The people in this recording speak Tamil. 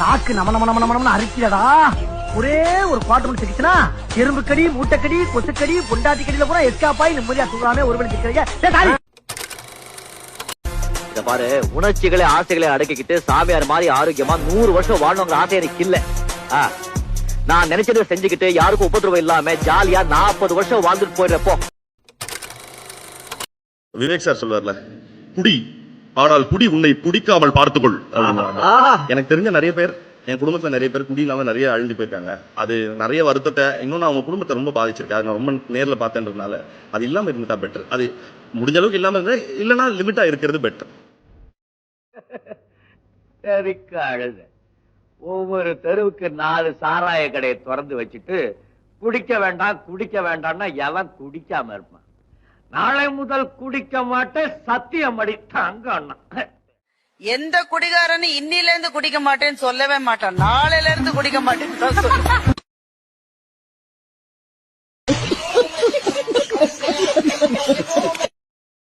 நாக்கு நம நம நம நம அரிக்கிறடா ஒரே ஒரு குவார்டர் மணி சிக்கிச்சுனா எறும்பு கடி மூட்டைக்கடி கொசுக்கடி பொண்டாட்டி கடியில கூட எஸ்கேப் ஆகி நிம்மதியா தூங்காம ஒரு மணி சிக்கிறீங்க இத பாரு உணர்ச்சிகளை ஆசைகளை அடக்கிக்கிட்டு சாமியார் மாதிரி ஆரோக்கியமா நூறு வருஷம் வாழணுங்கிற ஆசை எனக்கு இல்ல. நான் நினைச்சதை செஞ்சுக்கிட்டு யாருக்கும் உபதிரவம் இல்லாம ஜாலியா நாற்பது வருஷம் வாழ்ந்துட்டு போயிடுறப்போ விவேக் சார் சொல்வார்ல. குடி. ஆனால் குடி உன்னை குடிக்காமல் பார்த்துக்கொள். எனக்கு தெரிஞ்ச நிறைய பேர் என் குடும்பத்துல நிறைய பேர் குடி இல்லாம நிறைய அழிஞ்சு போயிருக்காங்க. அது நிறைய வருத்தத்தை இன்னொன்னு அவங்க குடும்பத்தை ரொம்ப பாதிச்சிருக்கு. அது நான் ரொம்ப நேர்ல பார்த்தேன்றதுனால அது இல்லாம இருந்துட்டா பெட்டர் அது முடிஞ்ச அளவுக்கு இல்லாம இருந்தா இல்லைன்னா லிமிட்டா இருக்கிறது பெட்டர் தெருக்கு அழுது ஒவ்வொரு தெருவுக்கு நாலு சாராய கடையை திறந்து வச்சுட்டு குடிக்க வேண்டாம் குடிக்க வேண்டாம்னா எவன் குடிக்காம இருப்பான்? நாளை முதல் குடிக்க மாட்டேன் சத்தியம் அடி. தங்க அண்ணா. எந்த குடிகாரனும் இன்னில இருந்து குடிக்க மாட்டேன்னு சொல்லவே மாட்டான். நாளையில இருந்து குடிக்க மாட்டேன்னு